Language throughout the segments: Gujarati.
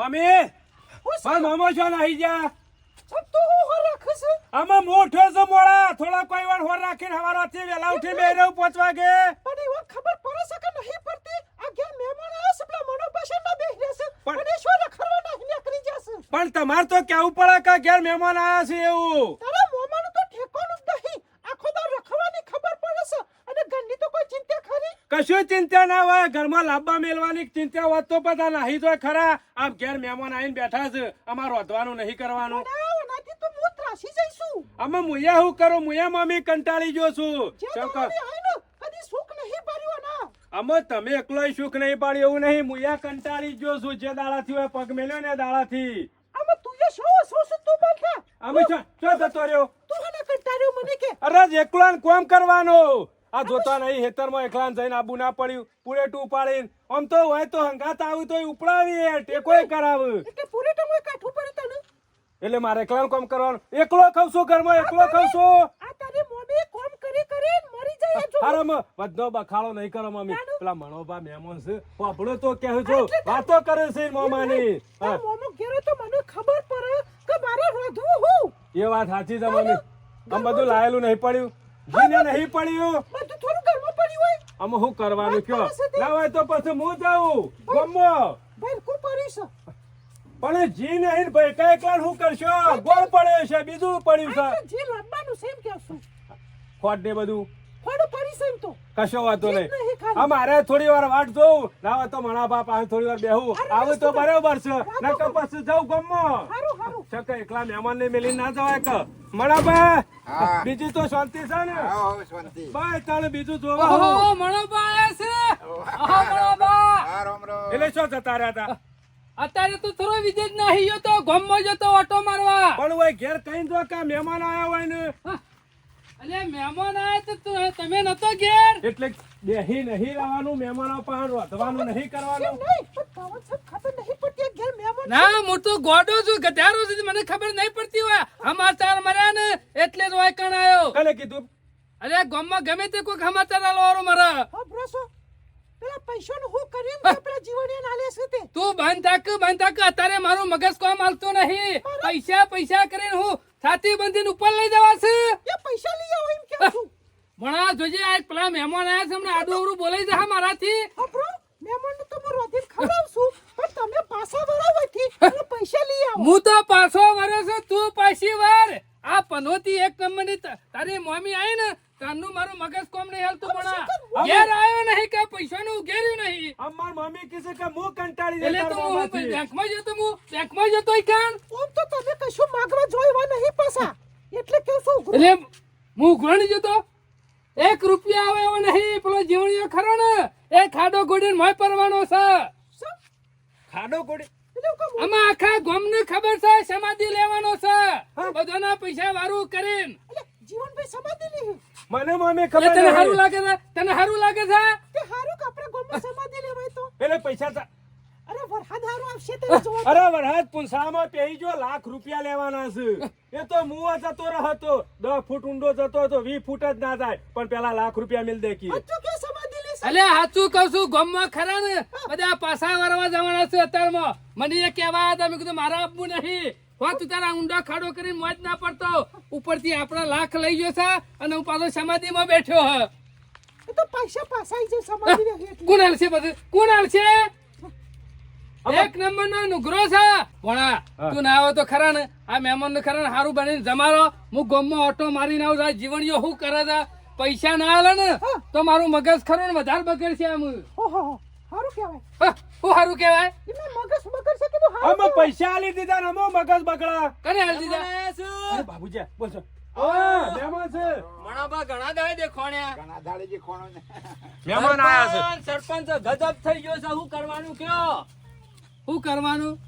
મમ્મી! પણ મામા છો નાહી જા તો હું હોર રાખું છું? આમાં મોઠો છે મોળા થોડા કોઈ વાર હોર રાખીને હવારાથી વેલા ઉઠી બે રહું પાંચ વાગે. પણ એવો ખબર પડે છે કે નહીં પડતી? આ ઘેર મહેમાન આવે છે પેલા મનો પાસે ના બેસી રહેશે પણ- શું રખડવા નહીં નીકળી જશે પણ તમારે તો કેવું પડે કે ઘેર મહેમાન આવ્યા છે એવું તારા મોમાનું તો ઠેકાણું જ નહીં આખો દાર રખડવાની ખબર પડે છે અને ઘરની તો કોઈ ચિંતા ખરી કશું ચિંતા ના હોય ઘરમાં લાંબા મેળવાની ચિંતા હોત તો બધા નાહી તો ખરા. આપ ઘેર મહેમાન આવીને બેઠા છે અમારે રોધવાનું નહીં કરવાનું. આમાં મુયા હું કરો? મુયા મમ્મી કંટાળી જો છું આમાં તમે એકલોય સુખ નહીં પાડ્યું એવું નહીં. મુયા કંટાળી જો છું જે દાડાથી હોય પગ મેલ્યો ને દાડાથી. આમાં છો છો જતો રહ્યો? તું હને કંટાળ્યો મને કે? અરે એકલો કોમ કરવાનો? આ જોતા નહીં હેતરમાં એકલાન જઈને આબુ ના પડ્યું પુરેટું ઉપાડીને. આમ તો હોય તો હંગાત આવું તો ઉપડાવીએ ટેકોય કરાવ. એટલે મારે એકલાન કોમ કરવાનું. એકલો ખાવ છું ઘરમાં એકલો ખાવ છું. બધો બખાડો નહીં કરો મમ્મી પેલા મનોબા મહેમાન છે આપણો તો કહું છું વાતો કરે છે મોમાની. મોમો ઘેરો તો મને ખબર પડે કે મારે રોધવું હું. એ વાત સાચી છે મમ્મી આમ બધું લાયેલું નહીં પડ્યું. જીને નહીં પડ્યું. તો થોડું ઘરમાં પડ્યું હોય. અમે શું કરવાનું કયો. ના હોય તો પછી હું જાઉં? ગમો. ભાઈ કુ પડી પણ જી નહીં ભાઈ કઈ કઈ શું કરશો? ગોળ પડ્યો છે બીજું પડ્યું છે. જી લાંબાનું સેમ કેવું ખોટ ને બધું. કશો વાંધો નહીં. આ મારે થોડી વાર વાટ જોઉં. ના હોય તો મણા બાપ આ થોડી વાર બેહું. આવું તો બરોબર છે. ના તો પછી જાઉં ગમો. છકે એકલા મહેમાન ને મેલી ના જવાય કે. મણાબા હા. બીજી તો શાંતિ છે ને? શાંતિ. બાય તાણે બીજું જોવા ઓહો મણોબા આયા છે. ઓહો હા રામ રામ. એટલે શું જતા રહ્યા હતા? અત્યારે તું થોડો વિજય નાહી ગયો તો ગામમાં જતો ઓટો મારવા. પણ ઓય ઘેર કઈ દો કે મહેમાન આયા હોય ને? અલે મહેમાન આયા તો તું- તમે નતો ઘેર? એટલે બેહી નહીં રહેવાનું મહેમાનો પાસે વધવાનું નહીં કરવાનું. ના હું તો ગોડો છું ગધારો છું મને ખબર નહીં પડતી હોય. સમાચાર મર્યા ને એટલે જ વાય કણ આવ્યો કલે કીધું? અરે ગામમાં ગમે તે કોઈ સમાચાર આલો મારા. હા બ્રોસો પેલા પૈસાનું હું કર્યું ને જીવન નાલે છે તે? તું બંધ થાક બંધ થાક અત્યારે મારું મગજ કોમ હાલતું નહીં. પૈસા પૈસા કરીને હું છાતી બંધીને ઉપર લઈ જવા છે એ પૈસા લઈ આવો એમ કેવું છું ભણા જોજે આ પેલા મહેમાન આયા છે હમણાં આડું બોલાઈ જા મારાથી. હા બ્રો તો હું રોધીને ખવડાવશું પણ તમે પાછા વળાવવાથી એટલે પૈસા લઈ આવો. હું તો પાછો વરે છું તું પાછી વાર આ પનોતી એક નંબરની તારી મમ્મી આવી ને તારનું મારું મગજ કોમ નહીં હાલતું પણ ઘેર આવ્યો નહીં કે પૈસાનું ઉઘેર્યું નહીં. અમાર માર મમ્મી કીધું કે હું કંટાળી એટલે તો હું. બેંકમાં જતો હું બેંકમાં જતો કાન. ઓમ તો તમે કશું માગવા જોઈવા નહીં પાછા. એટલે કેવું શું. એટલે હું ઘણી જતો. એક રૂપિયા આવે એવો નહીં પેલો જીવણીઓ ખરો ને. એ ખાડો ગોડીને મોય પરવાનો છે. ખાડો ગોડી આમાં આખા ગામને ખબર છે સમાધિ લેવાનો છે. બધાના પૈસા વારું કરીને. જીવન જીવનભાઈ સમાધિ લીધી મને મામે ખબર તને સારું લાગે છે? તને સારું લાગે છે? કે સારું કે આપણે ગામમાં સમાધિ લેવાય તો? એટલે પૈસા તા- અરે વરસાદ હારું આવશે તે અરે વરસાદ પુંસામાં પેહી જો લાખ રૂપિયા લેવાના છે. એ તો મુવા જતો રહતો. દસ ફૂટ ઊંડો જતો હતો વીસ ફૂટ જ ના જાય. પણ પેલા લાખ રૂપિયા મિલ દે કી અલે હાચું કહું છું ગામમાં ખરા ને? બધા પાછા વરવા જવાના છે અત્યારમાં. મને એ કહેવા હતા મેં કીધું મારા આપવું નહીં. હો તું તારા ઊંડા ખાડો કરી મોજ ના પડતો. ઉપરથી આપણા લાખ લઈ ગયો છે અને હું પાછો સમાધિમાં બેઠો હ. તો પૈસા પાસાઈ જો સમાધિ કોણ હાલશે બધું કોણ હાલશે? એક નંબર નો નુગરો છે ભણા તું ના આવે તો ખરા ને. આ મહેમાન ને ખરા ને સારું બનીને જમારો હું ગામમાં ઓટો મારીને આવું. આ જીવણીઓ શું કરે છે? પૈસા ના હાલે ને તો મારું મગજ ખરું ને વધારે બગડશે આમ. કહેવાય. હા, સારું કહેવાય? મગજ બગડશે કીધું અમે પૈસા આલી દીધા ને અમે મગજ બગડા. કને આલી દીધા? બાબુજી બોલ છો. મહેમાન આયા છે. સરપંચ ગજબ થઈ ગયો છે. શું કરવાનું કયો? શું કરવાનું?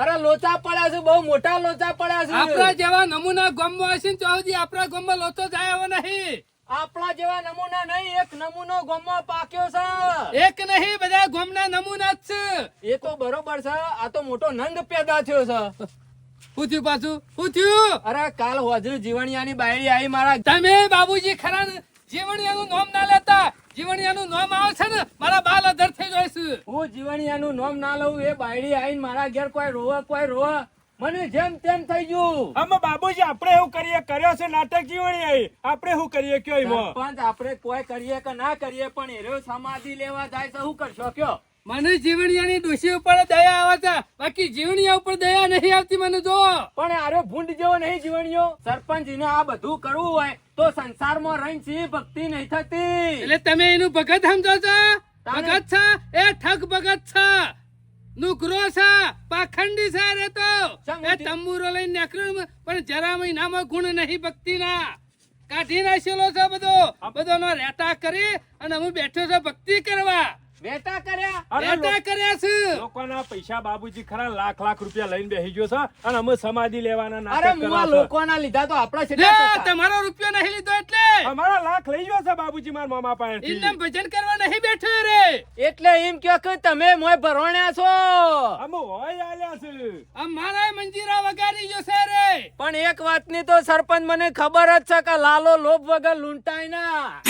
અરે લોચા પડ્યા છે બહુ મોટા લોચા પડ્યા છે. આપણા જેવા નમૂના ગમવા હશે ને તો સુધી આપણા ગામમાં લોચો જાય એવો નહીં. આપણા જેવા નમૂના નહીં એક નમૂનો ગામમાં પાક્યો છે. એક નહીં બધા ગમના નમૂના જ છે. એ તો બરોબર છે આ તો મોટો નંદ પેદા થયો છે. શું થયું પાછું? શું થયું? અરે કાલ હોજુ જીવણિયાની બાયડી આવી મારા તમે બાબુજી ખરા ને જીવણીયાનું નામ ના લેતા. જીવણિયાનું નામ આવે છે ને મારા બાલ અધર થઈ જાય છે. હું જીવણિયાનું નામ ના લઉં એ બાયડી આવીને મારા ઘેર કોઈ રોવા કોઈ રોવા. મને જેમ તેમ થઈ ગયું. અમે બાબુજી આપણે એવું કરીએ કર્યો છે નાટક જીવણી આવી આપણે શું કરીએ કયો એમાં? આપણે કોઈ કરીએ કે ના કરીએ પણ એરો સમાધિ લેવા જાય તો શું કરશો કયો? મને જીવણિયાની ડોશી ઉપર દયા આવે છે. બાકી જીવણિયા ઉપર દયા નહીં આવતી મને જો. પણ આરો ભૂંડ જેવો નહીં જીવણીઓ સરપંચ એને આ બધું કરવું હોય તો સંસારમાં રહીને સિંહ ભક્તિ નહીં થતી. એટલે તમે એનું ભગત સમજો છો? ભગત છે? એ ઠગ ભગત છે. નુકરો છે. પાખંડી છે રે તો. એ તંબુરો લઈને નીકળ્યો પણ જરા મહિનામાં ગુણ નહીં ભક્તિ ના કાઢી નાખેલો છે બધો. બધો નો રેટા કરી અને હું બેઠો છું ભક્તિ કરવા. વેટા કર્યા? અરે કર્યા છે? લોકોના પૈસા બાબુજી ખરા લાખ લાખ રૂપિયા લઈને બેસી ગયો છે અને અમે સમાધિ લેવાના અરે મુવા લોકોના લીધા તો આપણા લે, તમારો રૂપિયો નહીં લીધો એટલે! અમારા લાખ લઈ ગયો છે બાબુજી મારા મામા પાસેથી. એમને ભજન કરવા નહીં બેઠો રે! એટલે એમ કયો કે તમે મોય ભરોણ્યા છો? અમે હોય આલ્યા છે. અમારા મંજીરા વગાડી ગયો છે રે! પણ એક વાતની તો સરપંચ મને ખબર જ છે કે લાલો લોભ વગર લૂંટાય ના.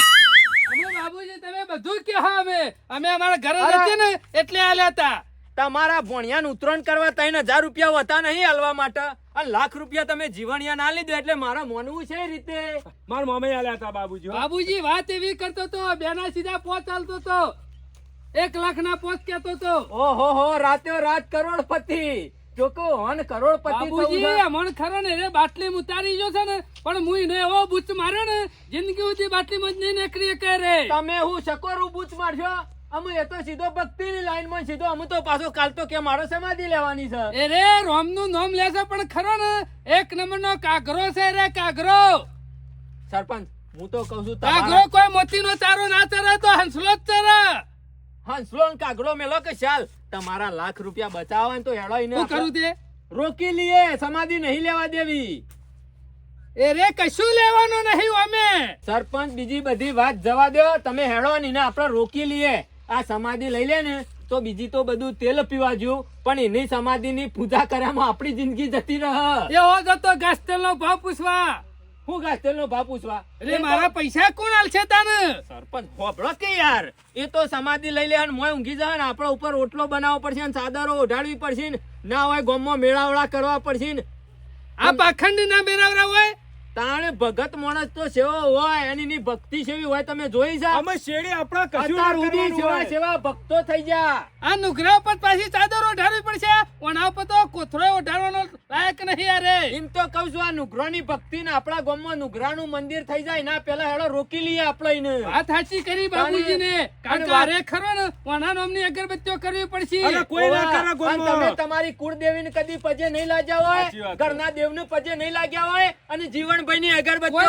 અમે બાબુજી તમે બધું કહો અમે અમે અમારા ઘરે અરે. ને એટલે આલ્યા હતા. તમારા ભોણિયાનું ઉતરણ કરવા ત્રણ હજાર રૂપિયા હતા નહીં હલવા માટે. અને લાખ રૂપિયા તમે જીવણિયા ના લીધો એટલે મારા મોનવું છે રીતે. મારા મામા આલ્યા હતા બાબુજી બાબુજી વાત એવી કરતો તો બેના સીધા પોત ચાલતો તો. એક લાખ ના પોત કેતો તો. ઓહો હો રાતે રાત કરોડપતિ. જોકો હન કરોડપતિ બાબુજી છે. ખરો ને રે બાટલી ઉતારી ગયો છે ને પણ હું એને એવો બુચ માર્યો ને જિંદગી સુધી બાટલી માં નહીં નીકળી કે રે. તમે હું સકોરું બૂચ મારશો? અમે એ તો સીધો અમે તો પાછો કાલ તો કે મારો સમાધિ લેવાની છે. એ રે રોમનું નામ લેશે પણ ખરો ને એક નંબર નો કાગરો છે રે કાગરો. સરપંચ હું તો કઉ છું કાગરો કોઈ મોતી નો ચારો ના ચરે તો હંસલો જ ચરે. હંસલો કાગડો મેલો કે ચાલ તમારા લાખ રૂપિયા બચાવવા તો હેડો એને કરું તે? રોકી લીએ સમાધિ નહીં લેવા દેવી. એ રે કશું લેવાનું નહીં અમે. સરપંચ બીજી બધી વાત જવા દો. તમે હેડો ને આપણે રોકી લઈએ. આ સમાધિ લઈ લે ને તો બીજી તો બધું તેલ પીવા જેવું. પણ એની સમાધિની પૂજા કર્યામાં આપણી જિંદગી જતી રહે. એવો જતો ગાસ્તેલ નો ભાવ પૂછવા. હું ગાસ્તેલ નો ભાવ પૂછવા? એટલે મારા પૈસા કોણ આલશે તને? સરપંચ હોબળો કે યાર. એ તો સમાધિ લઈ લે અને મોય ઊંઘી જાય ને આપણા ઉપર ઓટલો બનાવવો પડશે ને સાદરો ઓઢાડવી પડશે ને. ના હોય ગોમમાં મેળાવડા કરવા પડશે ને. આ પાખંડ ના મેળાવડા હોય? તાણે ભગત માણસ તો સેવો હોય એની ભક્તિ સેવી હોય તમે જોઈ જા. અમે શેડી આપણા કશું કરવાનું સેવા સેવા ભક્તો થઈ જા. આ નુગરા ઉપર પાછી ચાદર ઓઢાડવી પડશે. ઓના ઉપર તો કોથરો ઓઢાડવાનો લાયક નહીં અરે એમ તો કઉ છું આ નુગરાની ભક્તિ ને આપણા ગામમાં નુગરાનું મંદિર થઈ જાય ના પેલા હેડો રોકી લઈએ આપણે વાત સાચી કરી બાબુજી ને કારણ કે અરે ખરો ને ઓના નામની અગરબત્તીઓ કરવી પડશે. અરે કોઈ ના કરે અને તમે તમારી કુળદેવી ને કદી પજે નહીં લાગ્યા હોય ઘર ના ઘરના દેવ ને પજે નહીં લાગ્યા હોય અને જીવનભાઈ ની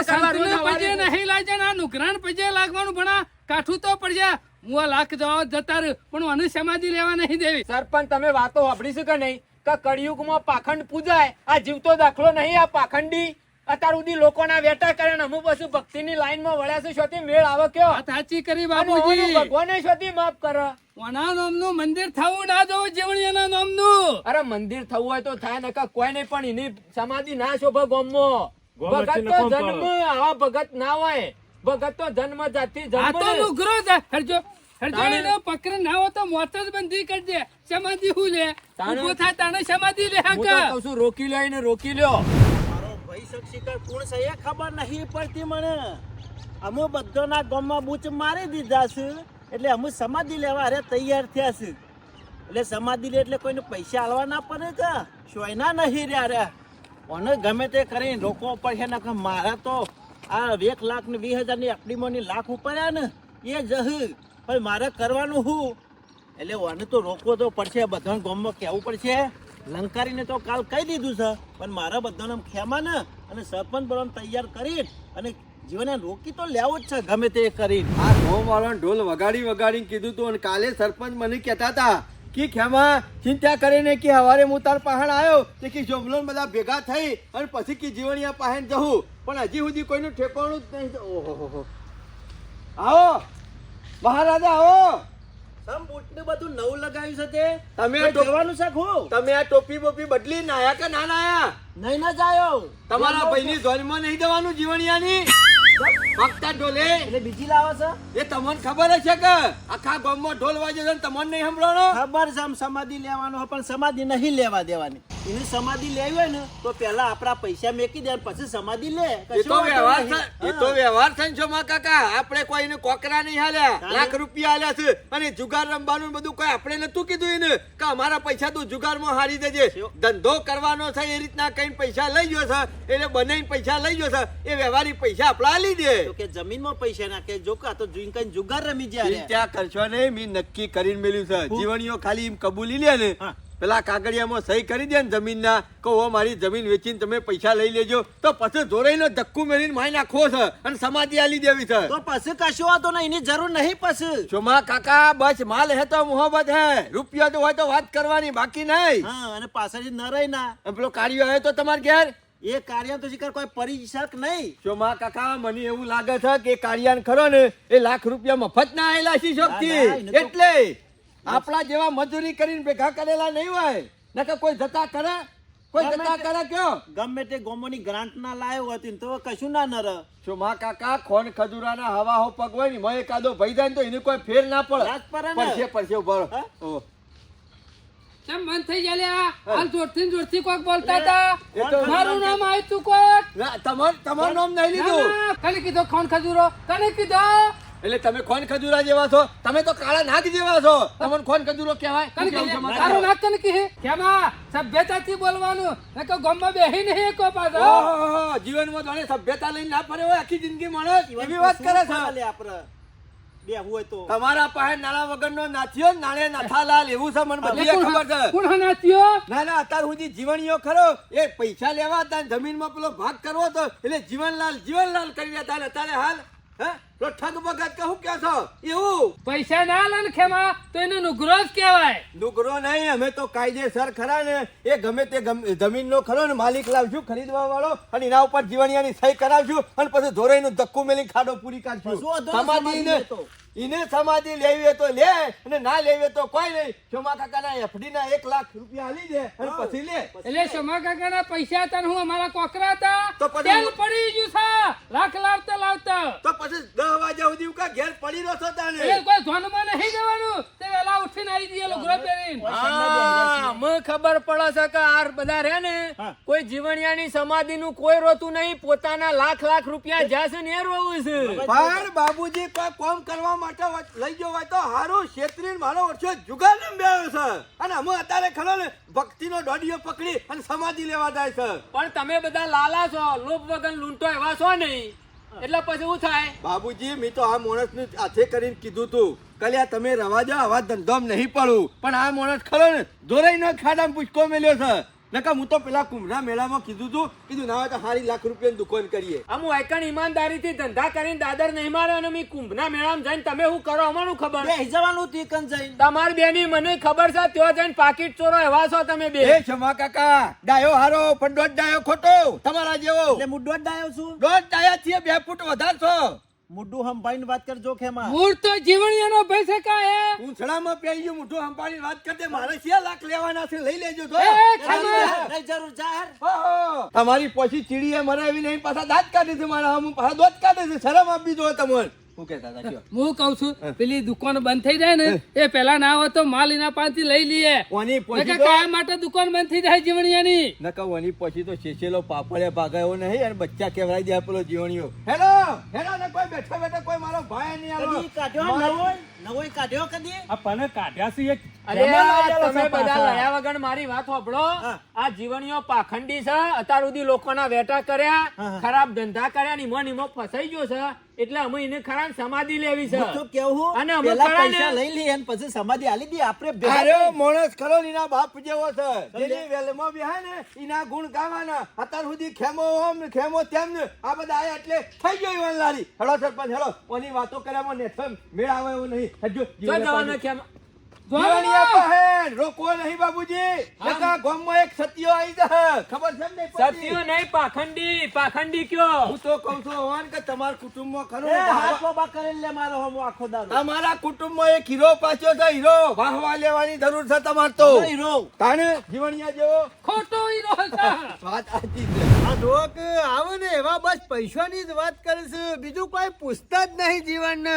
સવારે- નહીં લાગે ના આ પજે લાગવાનું ભણા કાઠું તો પડશે હું આ લાખ જવા જતા રહ્યો પણ અનુ સમાધિ લેવા નહીં દેવી. સરપંચ તમે વાતો સાંભળીશું કે નહીં? કે કળિયુગમાં પાખંડ પૂજાય આ જીવતો દાખલો નહીં આ પાખંડી અત્યાર સુધી લોકોના વેટા કરે ને અમુક પાછું ભક્તિની લાઈનમાં વળ્યા છે શોથી મેળ આવે કયો? સાચી કરી બાબુજી ભગવાને શોથી માફ કરે. ઓના નામનું મંદિર થવું ના જવું જીવણીના નામનું. અરે મંદિર થવું હોય તો થાય નકા કોઈ નહીં પણ એની સમાધિ ના શોભે ગોમમાં. ગોમ ભગત તો જન્મ આવા ભગત ના હોય. ભગત તો જન્મ જાતિ આ તો નુગરો છે. હરજો હરજો એનો પકડ ના હોય તો મોત જ બંધી કરજે. સમાધિ હું લે ઊભો થાય તાણે સમાધિ લે હું કહું છું રોકી લ્યો એને રોકી લ્યો. મારો ભાઈ શિક્ષિકા કોણ છે એ ખબર નહીં પડતી મને. અમે બધાના ગામમાં બૂચ મારી દીધા છે. એટલે અમે સમાધિ લેવા અરે તૈયાર થયા છે. એટલે સમાધિ લે એટલે કોઈને પૈસા આલવા ના પડે કે. સોયના નહીં રહ્યા રે. અને ગમે તે કરીને રોકવો પડશે ને કે મારા તો આ એક લાખ ને વીસ હજારની એફડીમાંની લાખ ઉપર્યા ને, એ જહ પણ મારે કરવાનું શું એટલે ઓને તો રોકવો તો પડશે, બધાને ગામમાં કહેવું પડશે. લંકારીને તો કાલ કહી દીધું છે, પણ મારા બધાને ખેમા ને અને સરપંચ બળવાને તૈયાર કરી અને જીવને રોકી તો લેવો જ છે, ગમે તે કરી આ ગોમ વાળાને ઢોલ વગાડી વગાડીને કીધું તું અને કાલે સરપંચ મને કહેતા હતા કે ખેમા ચિંતા કરીને કે હવારે હું તાર પહાણ આવ્યો તે કે જોબલોન બધા ભેગા થઈ અને પછી કે જીવણિયા પહાણ જવું પણ હજી સુધી કોઈનું ઠેકાણું જ નહીં. ઓહો આવો. મહારાજા આવો. સમ બૂટને બધું નવું લગાવ્યું છે તે? તમે જવાનું છે ખું તમે આ ટોપી બોપી બદલી નાયા કે ના નાયા નહીં ના જાયો. તમારા ભાઈની ધોનમાં નહીં દેવાનું જીવણિયાની? ફક્ત ઢોલે. એટલે બીજી લાવો છો? એ તમને ખબર છે કે આખા ગામમાં ઢોલ વાજે છે તમને નહીં સંભળાણો? ખબર છે આમ સમાધિ લેવાનો પણ સમાધિ નહીં લેવા દેવાની. એની સમાધિ લેવી હોય ને તો પહેલા આપણા પૈસા મેકી દે પછી સમાધિ લે. એ તો વ્યવહાર એ તો વ્યવહાર છે ને છોમા કાકા. આપણે કોઈને કોકરા નહીં હાલ્યા. લાખ રૂપિયા હાલ્યા છે. અને જુગાર રમવાનું બધું કોઈ આપણે નતું કીધું એને કે અમારા પૈસા તું જુગારમાં હારી દેજે. ધંધો કરવાનો છે એ રીતના કઈ પૈસા લઈ ગયો છે એટલે બનાવીને પૈસા લઈ ગયો છે એ વ્યવહારી પૈસા આપણા આલી દે. કે જમીનમાં પૈસા નાખે. જો કા તો જોઈને કઈ જુગાર રમી જાય ત્યાં કરશો નહીં મેં નક્કી કરીને મેલ્યું છે. જીવણીઓ ખાલી એમ કબૂલી લે ને. પેલા કાગળિયામાં સહી કરી દે ને જમીનના કે મારી જમીન વેચીને તમે પૈસા લઈ લેજો. તો પછી ધોરાઈનો ધક્કુ મેળીને મારી નાખવો છે અને સમાધિ આલી દેવી છે. તો પછી કશું વાતો ને એની જરૂર નહીં પછી. ચોમા કાકા બસ માલ હે તો મોહબત હે. રૂપિયા તો હોય તો વાત કરવાની બાકી નહીં. હા અને પાછળથી ન. રહી ના પેલો કાર્યો આવ્યો તો તમારે ઘેર? એ કાર્ય તો શિકાર કોઈ પરી નહીં. જો ચોમા કાકા મને એવું લાગે છે કે કાર્યાન ખરો ને એ લાખ રૂપિયા મફત ના આયેલા છે શોખથી એટલે આપણા જેવા મજૂરી કરીને ભેગા કરેલા નહીં હોય. નકર કોઈ જતા કરે? કોઈ જતા કરે કયો? ગમે તે ગોમોની ગ્રાન્ટ ના લાયો હોય તો કશું ના નર. ચોમા કાકા ખોન ખજૂરાના હવા હો પગ હોય ને મોં એકાદો ભઈ જાય તો એને કોઈ ફેર ના પડે. પરસે પરસે ઊભો. કેમ મન થઈ ગયા લ્યા? હાલ જોરથી જોરથી કોક બોલતા હતા. મારું નામ આવ્યું તું કોક. તમાર તમારું નામ નહીં લીધું. કને કીધો ખોન ખજુરો? કને કીધો? એટલે તમે કોણ ખજૂરા જેવા છો? તમે તો કાળા નાગ જેવા છો. તમને કોણ ખજૂરો કહેવાય? નાગ? તારું નાક કને કીધે? કેમાં? સભ્યતાથી બોલવાનું? નકર ગામમાં બેહી નહીં કો પાછો. જીવનમાં જાણે સભ્યતા લઈને ના ફરે હોય આખી જિંદગી માણસ. એવી વાત કરે છે. લે આપડે બે હોય તો. તમારા પાસે નાણા વગરનો નાથ્યો ને નાણે નાથાલાલ એવું છે મને બધી કોણ ખબર છે. કોણ હનાથીઓ? ના ના અત્યાર સુધી જીવણીઓ ખરો. એ પૈસા લેવા હતા ને જમીનમાં પેલો ભાગ કરવો હતો. એટલે જીવનલાલ જીવનલાલ કરી રહ્યા હતા. અત્યારે હાલ હે? ઠગ બગત કહું કે છો? એવું? પૈસા ના લે ને ખેમા તો એને નુગરો જ કહેવાય. નુગરો નહીં અમે તો કાયદેસર ખરા ને. એ ગમે તે જમીનનો ખરો ને માલિક લાવશું ખરીદવા વાળો અને એના ઉપર જીવણિયાની સહી કરાવશું અને પછી ધોરાઈનું ધક્કું મેલી ખાડો પૂરી કાઢશું. વાંધો નહીં, સમાધિ સમાધિ ને એને સમાધિ લેવી તો લે અને ના લેવી તો કોઈ નહીં. ચોમા કાકાના એફડી ના એક લાખ રૂપિયા હાલી દે અને પછી લે. એટલે શમા કાકાના પૈસા હતા હું અમારા કોકરા હતા? તો પછી- પડી ગયું છે. રાખ લાવતા લાવતા. તો પછી દસ જાવ દીવ કા ઘેર પડી રહ્યો છો એ તાને કોઈ ધોનમાં નહીં જવાનું. તે વેલા ઉઠીને આવી દીએ લુગડો પહેરીને. હા, મ ખબર પડે છે કે આર બધા રહે ને. કોઈ જીવણિયાની સમાધિનું કોઈ રોતું નહીં પોતાના લાખ લાખ રૂપિયા જ્યાં છે ને એ રોવું છે. પણ બાબુજી કોઈ કોમ કરવા માટે લઈ ગયો હોય તો હારું ક્ષેત્રીન મારો વર્ષો જુગાર રમ્યો છે. અને અમે અત્યારે ખરો ને ભક્તિનો દોડીઓ પકડી અને સમાધિ લેવા જાય છે. પણ તમે બધા લાલા છો લોભ વગર લૂંટો એવા છો નહીં. એટલે પછી શું થાય? બાબુજી, મેં તો આ માણસને હાથે કરીને કીધું તું. કલ્યા તમે રવા જાઓ, આવા ધંધોમાં નહીં પડું. પણ આ માણસ ખરો ને દોરાઈનો ખાડામાં પૂછકો મેલ્યો છે. નકા હું તો પેલા કુંભના મેળામાં કીધું તું કીધું ના હોય તો સારી લાખ રૂપિયાની દુકાન કરીએ. આમ હું એકણ ઈમાનદારીથી ધંધા કરીને દાદર નહીં મારે અને મેં કુંભના મેળામાં જઈને તમે શું કરો અમારું ખબર? બે જવાનું તું કન જઈને. તમાર બેની મને ખબર છે ત્યાં જઈને પાકીટ ચોરો એવા છો તમે બે. એ ક્ષમા કાકા ડાયો હારો પણ દોઢ ડાયો ખોટો. તમારા જેવો. એટલે હું દોઢ ડાયો છું? દોઢ ડાયા છીએ બે ફૂટ વધાર છો. મુડ્ડું હંભાઈને વાત કરજો ખેમાં મૂળ તો જીવણી નો પૈસે કાંઈ, હે? ઊંચડામાં પેઈ ગયું મોઢું સંભાળીને વાત કરતે મારે છે લાખ લેવાના છે લઈ લેજો તો! નહીં જરૂર જાહેર ઓહો, તમારી પછી ચીડીએ મરાવી નહીં પાછા દાંત કાઢી છે મારા હું પાછા દોત કાઢે છે શરમ આપી દો તમને? હું કઉ છું પેલી દુકાન બંધ થઈ જાય ને એ પેલા ના હોય તો માલ એના પાસેથી લઈ લઈએ. ઓની પછી નકર તો કાયમ માટે દુકાન બંધ થઈ જાય જીવણીયાની. નકા ઓની પછી તો શેષેલો પાપડે ભાગાયો નહીં અને બચ્ચા કેવરાઈ દે પેલો જીવણીઓ. હેલો હેલો ને કોઈ બેઠો બેઠો કોઈ મારો ભાઈ નહીં કાઢ્યો કદી? આ કાઢ્યા છે એક. અરે ખેમા આ લાગેલો તમે બધા પાછા. વગર મારી વાત સાંભળો આ જીવણીઓ પાખંડી છે અત્યાર સુધી લોકોના વેટા કર્યા ખરાબ ધંધા કર્યા ને ઈમો ફસાઈ ગયો છે. એટલે અમે એને ખરા સમાધિ લેવી છે. તો કેવું અને અમે ખરા પૈસા લઈ લઈએ અને પછી સમાધિ આલી દી આપણે અરે મોણસ ખરો એના બાપ જેવો છે. જેની વેલમાં બેહાય ને એના ગુણ ગાવાના. અત્યાર સુધી ખેમો ઓમ ખેમો તેમ ને આ બધા આયા એટલે થઈ ગયો ઈવન લારી. Hello sarpanch hello. ઓની વાતો કર્યામાં નેઠો મેળ આવે એવું નહીં. હજુ જો જવાનો કેમ જીવણિયા નહીં બાબુજી નકા ગામમાં એક સત્યો આવી જશે. ખબર છે ને સત્યો નહીં પાખંડી પાખંડી કયો? હું તો કહું છું હવાન કે તમારા કુટુંબમાં ખરો એ હાથ વાહવા- લે મારો હમો આખો દારૂ તમારા કુટુંબમાં એક હીરો પાછો છે હીરો વાહવા લેવાની જરૂર છે તમારે તો. હીરો. તાણે જીવણિયા જેવો? ખોટો હીરો છે વાત છે. આ જોક આવે ને એવા બસ પૈસાની જ વાત કરે છે. બીજું કોઈ પૂછતા જ નહીં જીવન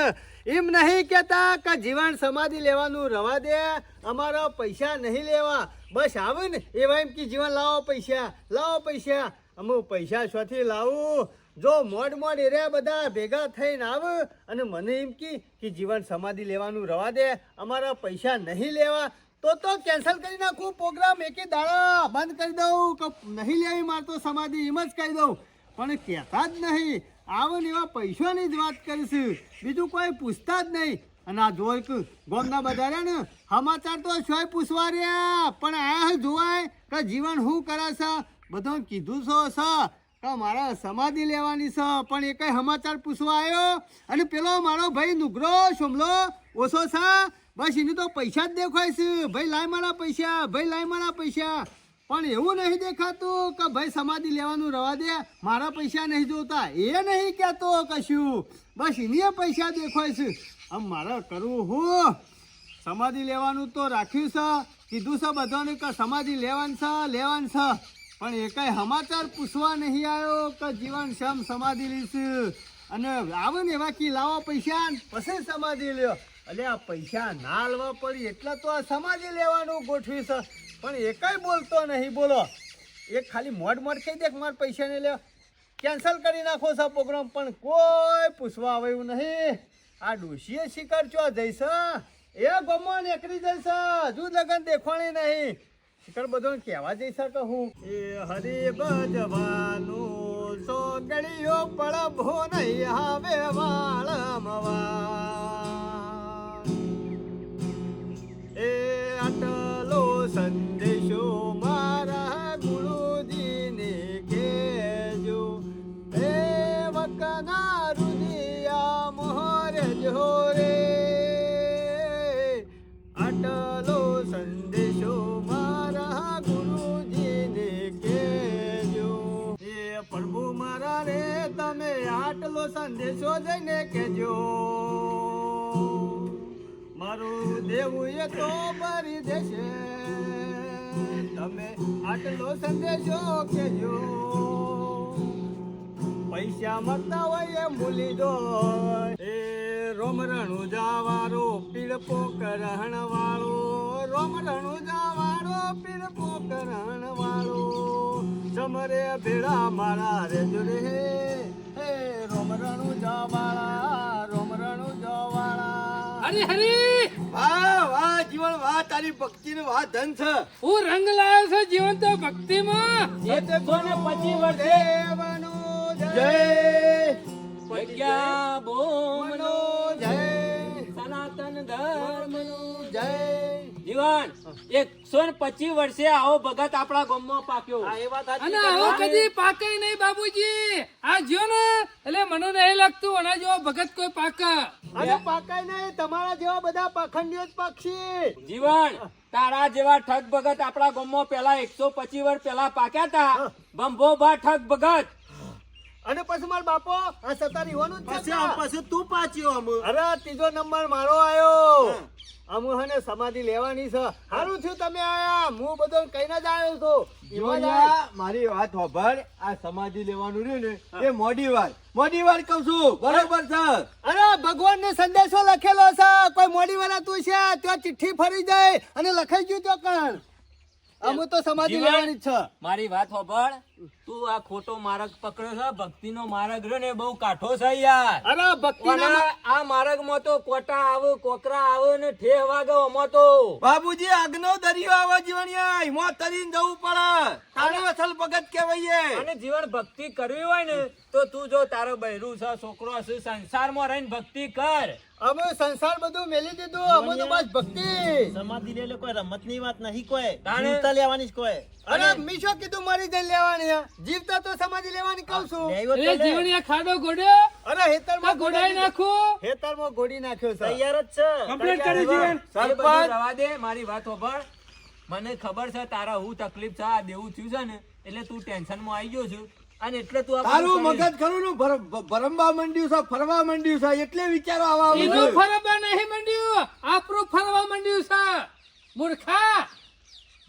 એમ નહીં કહેતા કે જીવન સમાધિ લેવાનું રવા દે, અમારા પૈસા નહીં લેવા. બસ આવે ને એવા એમ કે જીવન લાવો પૈસા લાવો પૈસા. અમુક પૈસા શોથી લાવું. જો મોડ મોડ એરે બધા ભેગા થઈને આવે અને મને એમ કી કે જીવન સમાધિ લેવાનું રવા દે, અમારા પૈસા નહીં લેવા. તો તો કેન્સલ કરી નાખું પ્રોગ્રામ એકે દાડા બંધ કરી દઉં કે નહીં લેવી મારતો સમાધિ એમ જ કહી દઉં. પણ કહેતા જ નહીં. આવે ને એવા પૈસાની જ વાત કરીશ. બીજું કોઈ પૂછતા જ નહીં. અને આ જોઈક ગોમના બધા રહ્યા ને સમાચાર તો શોય પૂછવા રહ્યા. પણ આ જોવાય કે જીવન શું કરે છે? બધું કીધું છો સ કે મારે સમાધિ લેવાની છે. પણ એ કઈ સમાચાર પૂછવા આવ્યો? અને પેલો મારો ભાઈ નુગરો સોમલો ઓછો છે? બસ એને તો પૈસા જ દેખાય છે. ભાઈ લાય મારા પૈસા, ભાઈ લાય મારા પૈસા. પણ એવું નહીં દેખાતું કે ભાઈ સમાધિ લેવાનું રવા દે, મારા પૈસા નહીં જોતા. એ નહીં કહેતો કશું. બસ એને પૈસા દેખાય છે. આમ મારે કરવું હું? સમાધિ લેવાનું તો રાખ્યું છે. કીધું છે બધાને કે સમાધિ લેવાનું છે લેવાનું છે. પણ એ કઈ સમાચાર પૂછવા નહીં આવ્યો કે જીવન શમ સમાધિ લીશ અને આવે ને એવા કી લાવો પૈસા પછી સમાધિ લ્યો. એટલે આ પૈસા ના લેવા પડી એટલે તો આ સમાધિ લેવાનું ગોઠવી છે. પણ એ કઈ બોલતો નહીં, બોલો. એક ખાલી મોડ મોડ કહી દે કે મારે પૈસા નહીં લેવા કેન્સલ કરી નાખો છો પ્રોગ્રામ પણ કોઈ પૂછવા આવ્યું નહીં. આ ડોશીએ શિકાર ચો જઈશ એ ગમો નીકળી જઈશ હજુ લગન દેખવાની નહીં. શિકાર બધો કહેવા જઈશ કે હું. એ હરી બજવાનું સો ગળીઓ પડભો નહીં આવે વાળમવા સંદેશો જઈને કેજો મારું દેવું એ તો ભરી દેશે. તમે આટલો સંદેશો કેજો પૈસા મળતા હોય એમ ભૂલી દો. એ રોમરણું જાવારો પીળપો કરણ વાળો રોમ રણું જાવારો પીળપો કરણ વાળો સમરે ભેળા મારા રે. જોડે હે રોમ રણું જાવાળા રોમ રણું જાવાળા. હરી હરી! વાહ વાહ જીવન વાહ તારી ભક્તિ નું વાહ ધન છે. હું રંગ લાવ્યો છે જીવન તો ભક્તિમાં એકસો ને પચીસ વર્ષે દેવનો જય. જગ્યા બોમનો જય જીવન એકસો ને પચીસ વર્ષે આવો ભગત આપણા ગામમાં પાક્યો. હા એ વાત સાચી અને આવો કદી પાકે નહીં બાબુજી. આ જ્યો ને એટલે મને નહીં લાગતું જેવો ભગત કોઈ પાકા. અને પાકાય નહીં તમારા જેવા બધા પાખંડીઓ જ પક્ષી જીવન તારા જેવા ઠગ ભગત આપણા ગામમાં પેલા એકસો પચીસ વર્ષ પેલા પાક્યા હતા બંભોબા ઠગ ભગત. અને પછી મારો બાપો આ સતા રહેવાનું જ છે પછી આમ પછી તું પાચ્યો આમ અરે ત્રીજો નંબર મારો આવ્યો અમુ હને સમાધિ લેવાની છે. સારું થયું તમે આયા. હું બધો કહીને જ આવ્યો છું. મારી વાત હોભળ. આ સમાધિ લેવાનું રહ્યું ને એ મોડી વાર. મોડી વાર કહું છું. બરોબર છે અરે ભગવાન ને સંદેશો લખેલો છે. કોઈ મોડી વાર તું છે ત્યાં ચિઠ્ઠી ફરી જાય અને લખાઈ ગયું તો કણ અમુ તો સમાધિ લેવાની જ છે. મારી વાત હોભળ. તું આ ખોટો માર્ગ પકડ્યો છે ભક્તિનો માર્ગ રહ્યો ને બહુ કાઠો છે યાર. અરે ભક્તિ અને આ માર્ગમાં તો કોટા આવો કોકરા આવો ને ઠે વાગે આમાં તો. બાબુજી આગનો દરિયો આવો જીવણિયા એમાં તરીન જવું પડે. તારે અસલ ભગત કહેવાય અને જીવન ભક્તિ કરવી હોય ને તો તું જો તારો બૈરું છે છોકરો છે સંસારમાં રહીને ભક્તિ કર. અમે સંસાર બધું મેલી દીધું અમે તો બસ ભક્તિ. સમાધિ લે કોઈ રમતની વાત નહીં કોઈ તાણે- લેવાની જ કોઈ અરે મીશો કીધું મારી જઈ લેવાની જીવતા તો સમાધિ લેવાની કહું છું. એ. જીવણીયા ખાડો ગોડ્યો અરે હેતરમાં ગોડાઈ નાખું. હેતરમાં ગોડી નાખ્યો તૈયાર જ છે. કમ્પ્લીટ કરી જીવન સરપંચ. રવા દે મારી વાત હોભળ મને ખબર છે તારા હું તકલીફ છે આ દેવું થયું છે ને એટલે તું ટેન્શનમાં આવી ગયો છું. અને એટલે તું તારું મગજ ખરું નું ભર- ભરમવા માંડ્યું છે ફરવા માંડ્યું છે એટલે વિચારો આવા આવે. એનું ફરવા નહીં માંડ્યું. આપણું ફરવા માંડ્યું છે. મૂર્ખા.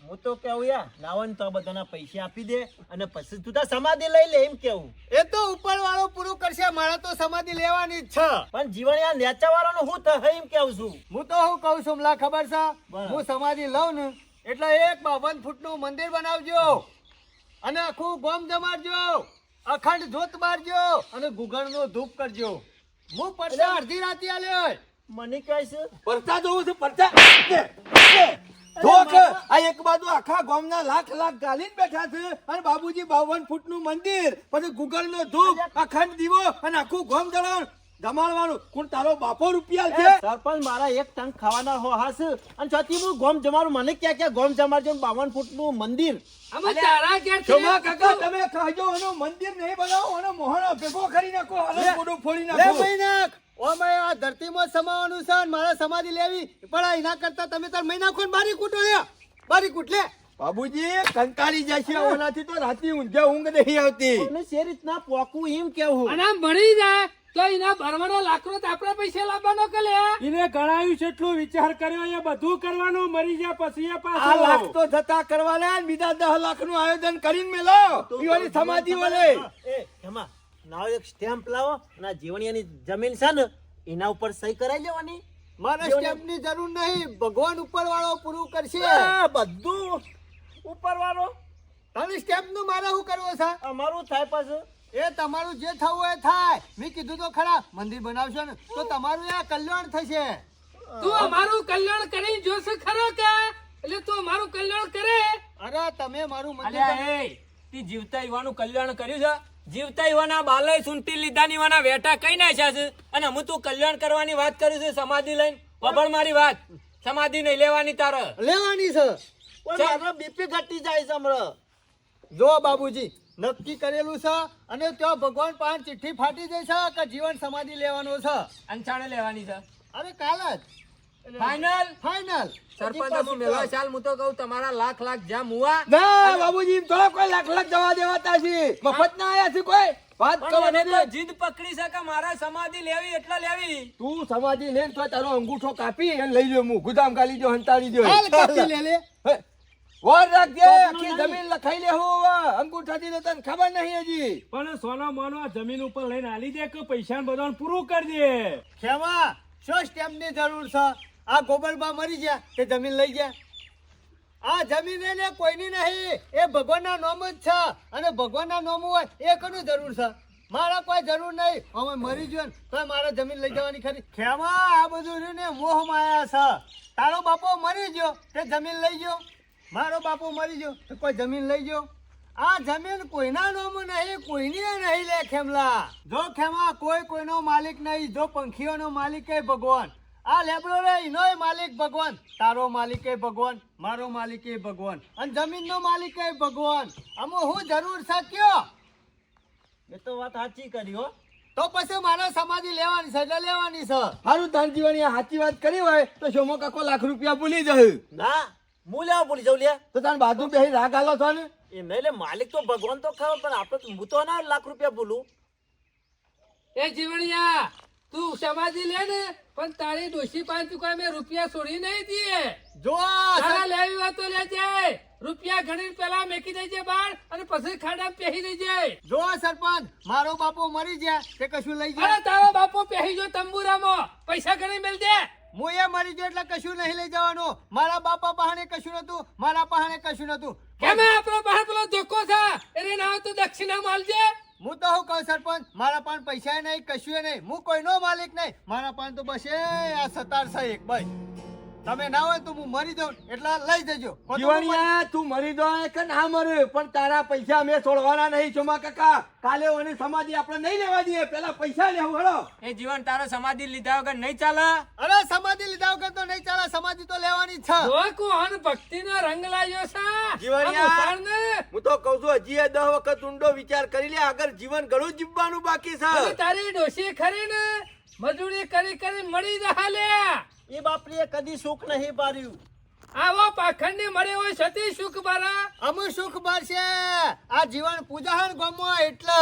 હું તો કેવું યા લાવન તો બધાના પૈસા આપી દે અને પછી તું તાર સમાધિ લઈ લે એમ કેવું. એ તો ઉપર વાળો પૂરું કરશે મારે તો સમાધિ લેવાની જ છે. પણ જીવન યા નેચા વાળાનું હું થાય એમ કેવું છું? હું તો હું કહું છું મલા ખબર છે? હું સમાધિ લઉં ને એટલે એક બાવન ફૂટનું મંદિર બનાવજો. અને આખું ગોમ જમાડજો. અખંડ જોત મારજો. અને ગુગળનો ધૂપ કરજો. હું પડદા અડધી રાતે આલ્યો મને કહે છે પરચા જોઉં છું પરચા લે, લે. આ એક બાજુ આખા ગામના લાખ લાખ ગાલીને બેઠા છે અને બાબુજી બાવન ફૂટનું મંદિર પછી ગુગળ નો ધૂપ અખંડ દીવો અને આખું ગામ જણાવ. જમાડવાનું કોણ તારો બાપો રૂપિયા છે? સરપંચ મારા એક ટંક ખાવાના હો હાસ. અને છતી હું ગોમ જમારું મને ક્યાં ક્યાં ગોમ જમાડજો બાવન ફૂટનું મંદિર અમે તારા કાકા તમે ખાજો એનો મંદિર નહીં બનાવો અને મોહનો ભેગો કરી નાખો અને ફોડી લે નાખો. ઓમે આ ધરતીમાં સમાવાનું છે અને મારે સમાધિ લેવી પણ એના કરતા તમે તાર મહિના ખોન બારી કૂટો લે બારી કૂટ લે બાબુજી કંટાળી જાય છે ઓનાથી તો રાતે ઊંઘે ઊંઘ નહીં આવતી એટલે શે રીતના પોકું એમ કેવું અને આમ મળી જાય તો એના ભરવાનો લાકડો તો આપણે પૈસા લાવવાનો કે લે એને ગણાયું છે એટલું વિચાર કર્યો એ બધું કરવાનું મરી જાય પછી એ આ લાખ તો જતા કરવા લે બીજા દસ લાખનું આયોજન કરીને મેલો ઈવાની સમાધિ વલે એ એમાં નાવ એક સ્ટેમ્પ લાવો અને આ જીવણિયાની જમીન છે ને એના ઉપર સહી કરાવી લેવાની. મારે સ્ટેમ્પની જરૂર નહીં ભગવાન ઉપર વાળો પૂરું કરશે. બધું ઉપર વાળો તમે સ્ટેમ્પનું મારે શું કરવો છે? અમારું થાય પાછું. એ તમારું જે થવું એ થાય. મેં કીધું તો ખરા મંદિર બનાવશો ને તો તમારું આ કલ્યાણ થશે. તું અમારું કલ્યાણ કરી જોશે ખરો કે? એટલે તું અમારું કલ્યાણ કરે. અરે તમે મારું મંદિર અલ્યા એ તી જીવતા યુવાનું કલ્યાણ કર્યું છે? જીવતા ઈવાના બાલય સુંટી લીધાની વાના વેટા કઈ નાખ્યા છે અને હું તું કલ્યાણ કરવાની વાત કરું છું સમાધિ લઈને? વગર મારી વાત. સમાધિ નહીં લેવાની તારે. લેવાની છે. મારો બીપી ઘટી જાય છે હમણાં. જો બાબુજી નક્કી કરેલું છે અને ત્યાં ભગવાન પાસે ચિઠ્ઠી ફાટી જશે કે જીવન સમાધિ લેવાનું છે? અંછાણે લેવાની છે? અરે કાલ જ. ફાઇનલ ફાઈનલ સરપંચ હું મેળવા ચાલ. હું તો કહું તમારા લાખ લાખ જામ હુઆ ના બાબુજી થોડા કોઈ લાખ લાખ જવા દેવાતા છે. મફત ના આયા છે કોઈ? વાત કરો પણ ને તો જીદ પકડી છે મારા સમાધિ લેવી એટલે લેવી. તું સમાધિ લે તો તારો અંગૂઠો કાપી અને લઈ લ્યો હું ગુદામ ગાલી જો હંતાડી દો હાલ કાપી લે લે. વાર રાખજે આખી જમીન લખાઈ લે હું અંગૂઠાથી તો તને ખબર નહીં હજી. પણ સોનો મોનો આ જમીન ઉપર લઈને આલી દે કે પૈસા બધાને પૂરું કરી દે ખેમા શું સ્ટેમ્પની જરૂર છે? આ ગોબરબા મરી ગયા, તે જમીન લઈ ગયા. આ જમીન એને કોઈની નહીં, એ ભગવાનના નામ જ છે. અને ભગવાનના નામ હોય, એ કોની જરૂર છે? મારા કોઈ જરૂર નહીં. અમે મરી ગયો તો મારે જમીન લઈ જવાની ખરી. ખેમા આ બધું રહ્યું ને મોહ માયા છે. તારો બાપો મરી ગયો, તે જમીન લઈ ગયો. મારો બાપો મરી ગયો, તો કોઈ જમીન લઈ ગયો. આ જમીન કોઈના નોમ નહીં કોઈની નહીં લે ખેમલા. જો ખેમા કોઈ કોઈનો માલિક નહીં, જો પંખીઓનો માલિક એ ભગવાન. આ લેબડો રે એનોય માલિક ભગવાન. તારો માલિક એ ભગવાન મારો માલિક એ ભગવાન. અને જમીનનો માલિક એ ભગવાન. અમો હું જરૂર છે મેં એ તો વાત સાચી કરી હો. તો પછી મારે સમાધિ લેવાની છે એટલે લેવાની છે. હારું તાર જીવન સાચી વાત કરી હોય તો શોમો કાકો લાખ રૂપિયા ભૂલી જશે. ના હું લેવા ભૂલી જાઉં લે. તો તાર બાજુ બે રાગ આલો છો ને? એ નહીં લે માલિક તો ભગવાન તો ખરો પણ આપણે હું તો ના લાખ રૂપિયા ભૂલું. એ જીવણિયા તું સમાધિ લે ને પણ તારી દોષી પાંચ કોઈ મેં રૂપિયા છોડી નહીં દીએ. જો તારા લેવી હોય તો લેજે. રૂપિયા ગણી પેલા મેકી દેજે બાર અને પછી ખાડા પહેરી દેજે જો સરપંચ મારો બાપો મરી ગયા તે કશું લઈ જાય તારો બાપો પહેરી જો તંબુરામાં. પૈસા ગણી મેલ દે. હું એ મરી ગયો એટલે કશું નહીં લઈ જવાનું. મારા બાપા પાસે કશું નતું મારા પાસે કશું નતું કેમ આપણો બહાર પેલો ધોકો છે? એને ના તો દક્ષિણા માલજે હું તો હું કહું, સરપંચ, મારા પણ પૈસા નહીં કશું નહીં. હું કોઈનો માલિક નહીં. મારા પણ તો બસ આ સતાર છે એક ભાઈ તમે ના હોય તો હું મરી જાઉં એટલે લઈ જજો. જીવણિયા તું મરી દો કે ના મરે પણ તારા પૈસા અમે છોડવાના નહીં ચોમા કાકા. કાલે ઓની સમાધિ આપણે નહીં લેવા દઈએ પેલા પૈસા લેવું હળો એ જીવન તારો સમાધિ લીધા વગર નહીં ચાલે? અરે સમાધિ લીધા વગર તો નહીં ચાલે સમાધિ તો લેવાની જ છે. જો કોણ ભક્તિનો રંગ લાગ્યો છે. જીવણિયા. હું તો કહું છું હજી એ દસ વખત ઊંડો વિચાર કરી લે આગળ જીવન ઘણું જીવવાનું બાકી છે. તારી ડોશી ખરી ને? મજૂરી કરી કરી મળી જ લ્યા. એ બાપરીએ કદી સુખ નહીં પાર્યું આવો પાખંડી મળ્યો હોય સતી સુખ બારા. અમે સુખ બારશે આ જીવન પૂજાહન ગમો એટલે.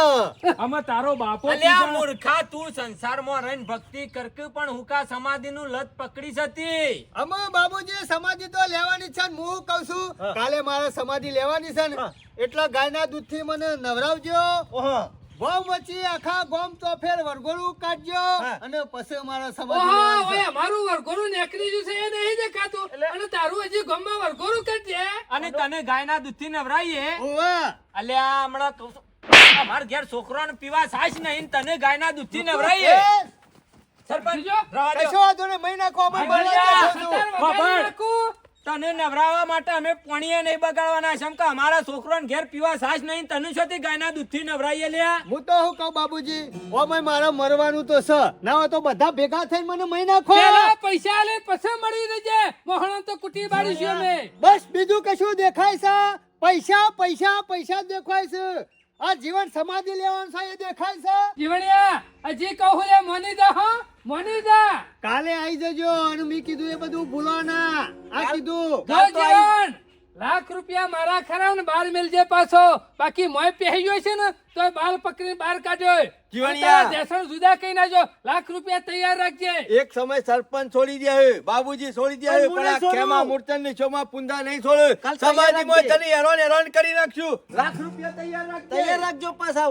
અમે તારો બાપો અલ્યા મૂર્ખા તું સંસારમાં રહીને ભક્તિ કરકે પણ હુકા સમાધિનું લત પકડી જતી અમે બાબુજી સમાધિ તો લેવાની છે ને હું કઉ છું કાલે મારે સમાધિ લેવાની છે ને એટલે ગાયના દૂધથી મને નવરાવજો. ઓહો. ગોમ વચ્ચે આખા ગોમ તો ફેર વરઘોડું કાઢજો અને પછી મારા સમાધિ ઓહો લેવાની છે. ઓય અમારું વરઘોડું નીકળી ગયું છે એ નહીં દેખાતું. અને તારું હજી ગમમાં વરઘોડું કરજે અને તને ગાયના દૂધથી નવરાઈએ? ઓવે. અલ્યા હમણાં કહું અમાર ઘેર છોકરાને પીવા સાસ નહીં ને તને ગાયના દૂધથી નવરાઈએ. સરપંચ જો. રવા કશો વાંધો નહીં, મહી નાખો, અમે તને નવરાવવા માટે અમે પોણીએ નહીં બગાડવાના છે. કે અમારા છોકરોને ઘેર પીવા સાસ નહીં તને શોથી ગાયના દૂધથી નવરાઈએ લ્યા? હું તો હું કહું બાબુજી? ઓમે મારો મરવાનું તો છે. ના હોય તો બધા ભેગા થઈને મને મહી નાખો. પૈસા લે પછી મળી જજે મોહણો તો કુટી છે અમે. બસ બીજું કશું દેખાય છે? પૈસા પૈસા પૈસા દેખાય છે. આ જીવન સમાધિ લેવાનું છે એ દેખાય છે? જીવણિયા હજી કહું લે મોની જા હો મોની જા કાલે આવી જજો અને મેં કીધું એ બધું ભૂલો ના. આ કીધું. જીવન લાખ રૂપિયા મારા ખરા ને બાર મેલજે પાછો. બાકી મોય પહેરી ગયો છે ને તો બાલ પકડીને બહાર કાઢ્યો જીવણિયા. દેસણ જુદા કઈ નાજો લાખ રૂપિયા તૈયાર રાખજે. એક સમય સરપંચ છોડી દે હવે બાબુજી છોડી દે હવે પણ પણ આ ખેમા મૂર્તનની છોમાં પુંદા નહીં છોડ. કાલ તૈયાર તને હેરાન હેરાન કરી નાખશું લાખ રૂપિયા તૈયાર રાખજે. તૈયાર રાખજો પાછા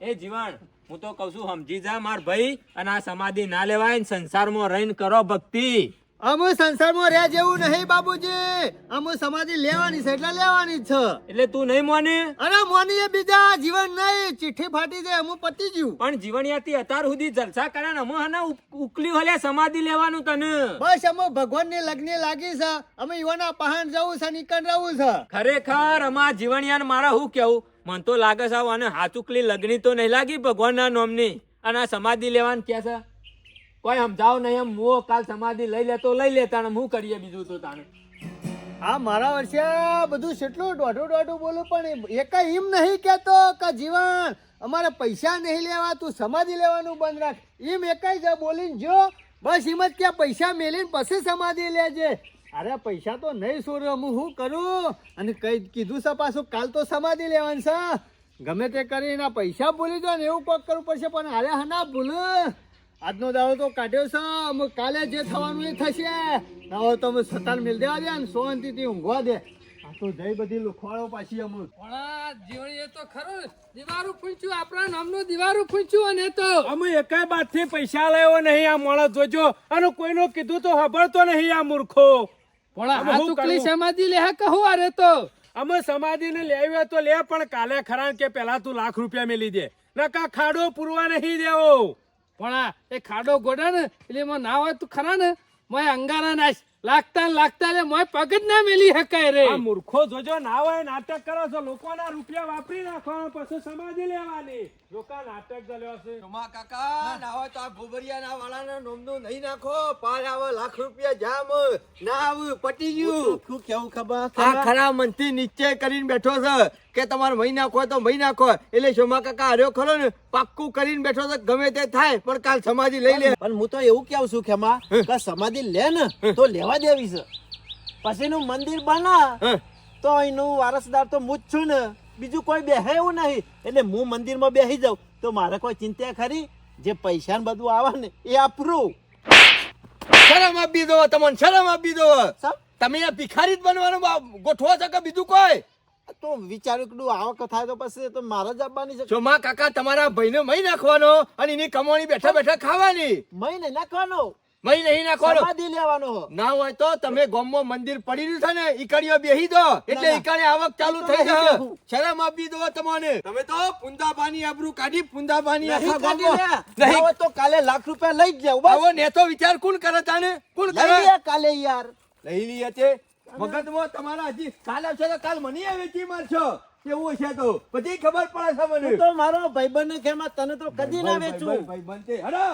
એ જીવન હું તો કઉ છું સમજી જા માર ભાઈ અને આ સમાધિ ના લેવાય ને સંસારમાં રહીને કરો ભક્તિ. અમે સંસારમાં રહ્યા જેવું નહીં બાબુજી અમુ સમાધિ લેવાની છે એટલે લેવાની છે. એટલે તું નહીં મોને? અરે મોની એ બીજા જીવન નહીં. ચિઠ્ઠી ફાટી જાય અમુ પતી ગયું. પણ જીવન યાતી અત્યાર સુધી જલસા કર્યા ને અમે હને ઉકલી હોલે સમાધિ લેવાનું તને. બસ અમુ ભગવાન ને લગ્ન લાગી છે. અમે યુવાના પહાણ જવું છે નીકળ રહું છે. ખરેખર અમાર જીવણિયાને મારા હું કેવું? મન તો લાગે છે અને હાચુકલી લગની તો નહીં લાગી ભગવાનના નોમની. અને સમાધિ લેવાનું કે છે? કોઈ સમજાવ નહીં એમ. મો કાલ સમાધિ લઈ લે તો લઈ લે તાણે. હું કરીએ બીજું તો તાણે. આ મારા વર્ષે બધું કેટલું દોઢું દોઢું બોલું, પણ એક એમ નહીં કહેતો કે જીવન, અમારે પૈસા નહીં લેવા, તું સમાધિ લેવાનું બંધ રાખ. એમ એકાઈ જ બોલીને જો, બસ એમ જ કે પૈસા મેલીને પછી સમાધિ લેજે. અરે પૈસા તો નહીં સોર હું શું કરું? અને કઈ કીધું છે પાછું, કાલ તો સમાધિ લેવાનું છે. ગમે તે કરીને પૈસા ભૂલી દો ને એવું કોક કરવું પડશે, પણ અરે હા ના ભૂલ. આજનો દાડો તો કાઢ્યો છે. અમે કાલે જે થવાનું એ થશે. ના હોય તો અમે સતાર મિલ દેવા દે ને શાંતિથી ઊંઘવા દે. આ તો જઈ બધી લુખવાડો પાછી અમે ભણા એ તો ખરું. દિવારું પૂછ્યું આપણા નામનું દિવારું ફૂંચ્યું અને તો અમે એકાય બાદથી પૈસા લાવ્યો નહીં આ માણસ જોજો. અને કોઈનો કીધું તો ખબરતો નહીં આ મૂર્ખો. પણ અમે આ ચૂકલી સમાધિ લે કહું અરે તો? અમે સમાધિને લેવી તો લે પણ કાલે ખરા કે પેલા તું લાખ રૂપિયા મેલી દે. નકા ખાડો પૂરવા નહીં દેવો. પણ આ એ ખાડો ગોડા ને એટલે એમાં ના હોય તું ખરા ને. મોય અંગારા નાશ. લાગતા લાગતા રે મોય પગ જ ના મેલી હકાય રે. આ મૂર્ખો જોજો ના હોય નાટક કરો છો લોકોના રૂપિયા વાપરી નાખવા પછી સમાધિ લેવાની. લોકો નાટક જલ્યો છે. તમા કાકા ના હોય તો આ ભોબરિયાના વાળાના નોમનો નહીં નાખો. પાર આવે લાખ રૂપિયા જામ. ના આવ પટી ગયું. શું કેવું ખબર? આ ખરા? મનથી નિશ્ચય કરીને બેઠો છે કે તમારે મહી નાખો તો મહી નાખો. એટલે સોમા કાકા હર્યો ખરો ને પાક્કું કરીને બેઠો તો ગમે તે થાય પણ કાલ સમાધિ લઈ લે. પણ હું તો એવું કેવું છું ખેમા કે સમાધિ લે ને તો લેવા દેવી છે. પછી નું મંદિર બના તો એનું વારસદાર તો હું જ છું ને. બીજું કોઈ બેહે એવું નહીં. એટલે હું મંદિરમાં બેસી જાઉં. તો મારે કોઈ ચિંતા ખરી? જે પૈસા ને બધું આવે ને એ આપરું. શરમ આપી દો તમને શરમ આપી દો. તમે આ ભિખારી જ બનવાનું ગોઠવો છો કે બીજું કોઈ? તો વિચાર્યું આવક થાય તો પછી તો મારે જ આપવાની છે. જો માં કાકા તમારા ભાઈને મહી નાખવાનો અને એની કમાણી બેઠા બેઠા ખાવાની. મહિને નાખવાનો. મહી નહીં નાખવાનો સમાધિ લેવાનો હો. ના હોય તો તમે ગોમો મંદિર પડી રહ્યું છે ને ઈકડીઓ બેહી દો. એટલે ઈકડે આવક ચાલુ થઈ જશે. શરમ આપી દો તમને તમે તો પુંદાબાની આબરૂ કાઢી પુંદાબાની આખા ના નહીં તો કાલે લાખ રૂપિયા લઈ જાવ બસ. આવો નેતો વિચાર કોણ કરે તાને? કોણ કરે? કાલે યાર. લઈ લઈએ તે. મગજમાં તમારા હજી કાલ છે તો કાલ મને વેચી મારશો. કેવું છે તો? પછી ખબર પડે છે મને. તો મારો ભાઈબંધ ને ખેમા તને તો કદી ના વેચું. ભાઈબંધ છે. હરો